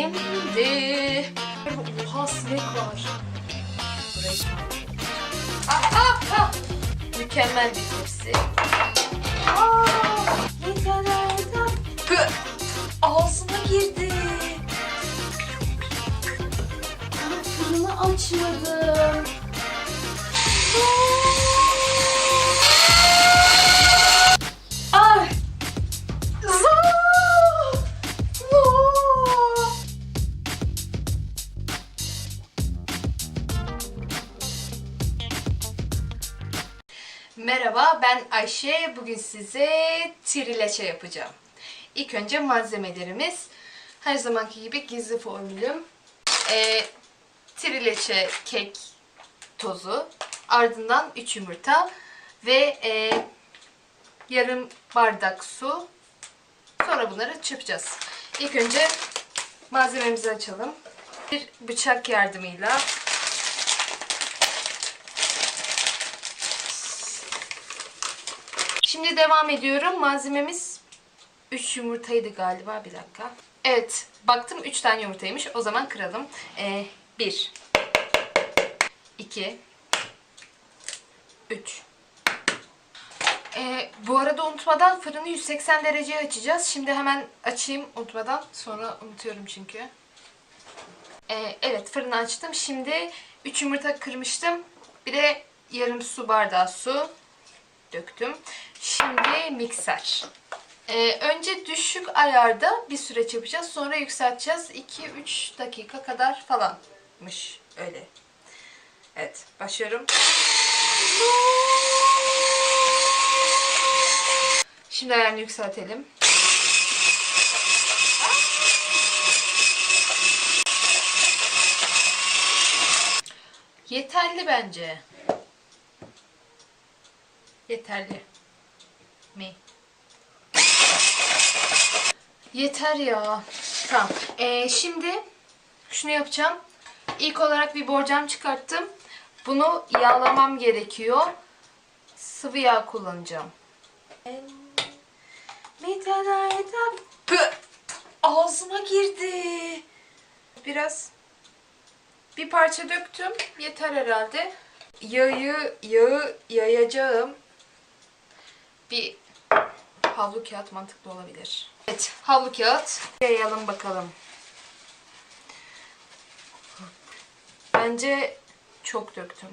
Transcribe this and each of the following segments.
Şimdi... Oha sinek var. Burayı Ah, ah, ah. Mükemmel bir tepsi. Aa, Ağzıma girdi. Fırını açmadım. Ben Ayşe. Bugün size trileçe yapacağım. İlk önce malzemelerimiz her zamanki gibi gizli formülüm. Ee, trileçe kek tozu, ardından 3 yumurta ve e, yarım bardak su. Sonra bunları çırpacağız. İlk önce malzememizi açalım. Bir bıçak yardımıyla Şimdi devam ediyorum. Malzememiz 3 yumurtaydı galiba. Bir dakika. Evet. Baktım 3 tane yumurtaymış. O zaman kıralım. 1 2 3 ee, bu arada unutmadan fırını 180 dereceye açacağız. Şimdi hemen açayım unutmadan. Sonra unutuyorum çünkü. Ee, evet fırını açtım. Şimdi 3 yumurta kırmıştım. Bir de yarım su bardağı su döktüm. Şimdi mikser. Ee, önce düşük ayarda bir süreç yapacağız. Sonra yükselteceğiz. 2-3 dakika kadar falanmış. Öyle. Evet başlıyorum. Şimdi ayarını yükseltelim. Yeterli bence. Yeterli. Mi? Yeter ya. Tamam. Ee, şimdi şunu yapacağım. İlk olarak bir borcam çıkarttım. Bunu yağlamam gerekiyor. Sıvı yağ kullanacağım. Metanayeten. Pı! Ağzıma girdi. Biraz bir parça döktüm. Yeter herhalde. Yağı, yağı yayacağım. Bir havlu kağıt mantıklı olabilir. Evet, havlu kağıt. Yayalım bakalım. Bence çok döktüm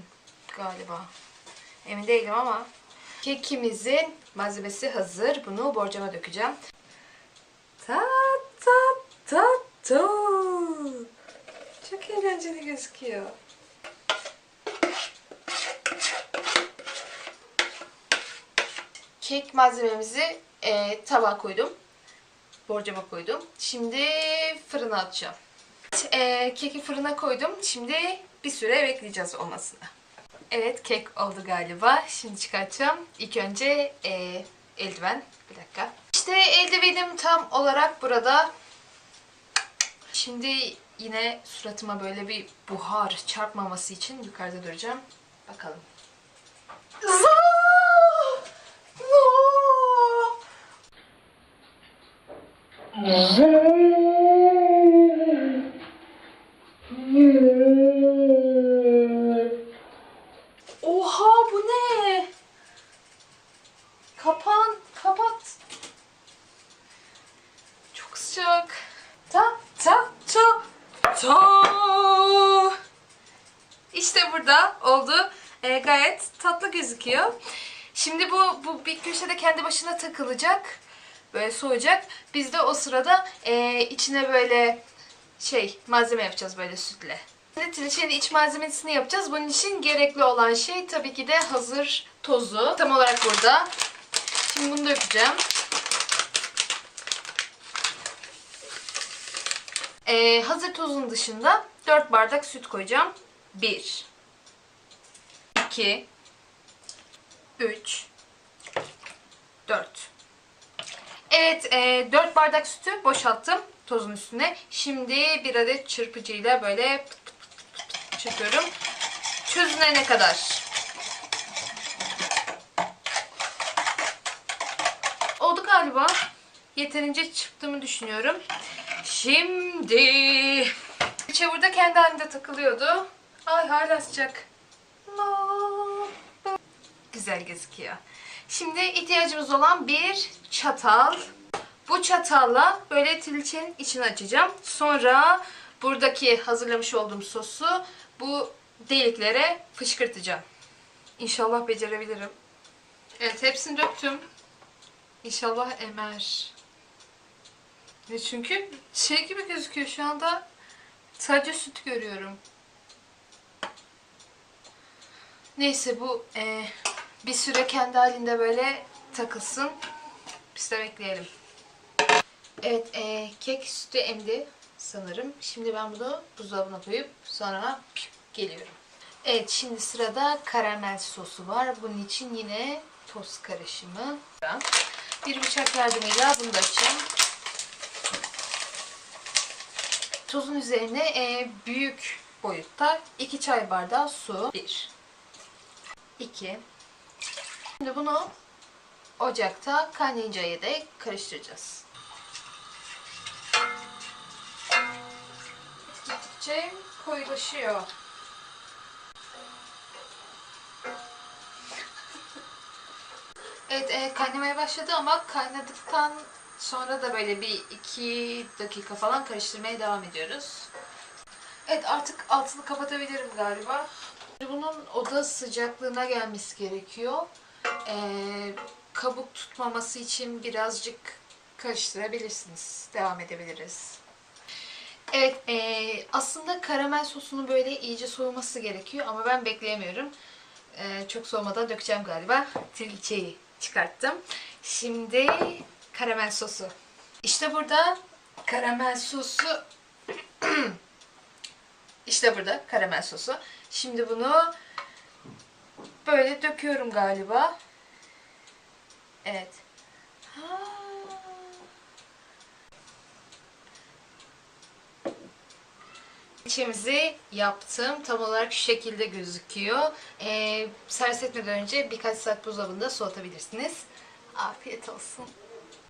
galiba. Emin değilim ama. Kekimizin malzemesi hazır. Bunu borcama dökeceğim. Ta ta ta ta. Çok eğlenceli gözüküyor. Kek malzememizi e, tabağa koydum. Borcama koydum. Şimdi fırına atacağım. E, keki fırına koydum. Şimdi bir süre bekleyeceğiz olmasını. Evet kek oldu galiba. Şimdi çıkartacağım. İlk önce e, eldiven. Bir dakika. İşte eldivenim tam olarak burada. Şimdi yine suratıma böyle bir buhar çarpmaması için yukarıda duracağım. Bakalım. Zaa! Oha bu ne? Kapan, kapat. Çok sıcak. Ta ta ta ta. İşte burada oldu. Ee, gayet tatlı gözüküyor. Şimdi bu bu bir köşede kendi başına takılacak. Böyle soğuyacak. Biz de o sırada ee, içine böyle şey malzeme yapacağız böyle sütle. Şimdi trileçenin iç malzemesini yapacağız. Bunun için gerekli olan şey tabii ki de hazır tozu. Tam olarak burada. Şimdi bunu dökeceğim. Ee, hazır tozun dışında 4 bardak süt koyacağım. 1 2 3 4 Evet, e, 4 bardak sütü boşalttım tozun üstüne. Şimdi bir adet çırpıcıyla böyle pıt pıt pıt pıt çırpıyorum. Çözünene kadar. Oldu galiba. Yeterince çırptığımı düşünüyorum. Şimdi burada kendi halinde takılıyordu. Ay hala sıcak. Güzel gözüküyor. Şimdi ihtiyacımız olan bir çatal. Bu çatalla böyle trilçenin içini açacağım. Sonra buradaki hazırlamış olduğum sosu bu deliklere fışkırtacağım. İnşallah becerebilirim. Evet hepsini döktüm. İnşallah emer. Ve çünkü şey gibi gözüküyor şu anda sadece süt görüyorum. Neyse bu e, bir süre kendi halinde böyle takılsın. Biz de bekleyelim. Evet e, kek sütü emdi sanırım. Şimdi ben bunu buzdolabına koyup sonra geliyorum. Evet şimdi sırada karamel sosu var. Bunun için yine toz karışımı. Bir bıçak yardımıyla bunu da açacağım. Tozun üzerine e, büyük boyutta 2 çay bardağı su. 1 2 Şimdi bunu ocakta kaynayıncaya dek karıştıracağız. Gittikçe koyulaşıyor. Evet e, kaynamaya başladı ama kaynadıktan sonra da böyle bir iki dakika falan karıştırmaya devam ediyoruz. Evet artık altını kapatabilirim galiba. Bunun oda sıcaklığına gelmesi gerekiyor. Ee, kabuk tutmaması için birazcık karıştırabilirsiniz. Devam edebiliriz. Evet, ee, aslında karamel sosunun böyle iyice soğuması gerekiyor ama ben bekleyemiyorum. Ee, çok soğumadan dökeceğim galiba. Trilçeyi çıkarttım. Şimdi karamel sosu. İşte burada karamel sosu. işte burada karamel sosu. Şimdi bunu böyle döküyorum galiba. Evet. İçimizi yaptım. Tam olarak şu şekilde gözüküyor. Ee, servis etmeden önce birkaç saat buzdolabında soğutabilirsiniz. Afiyet olsun.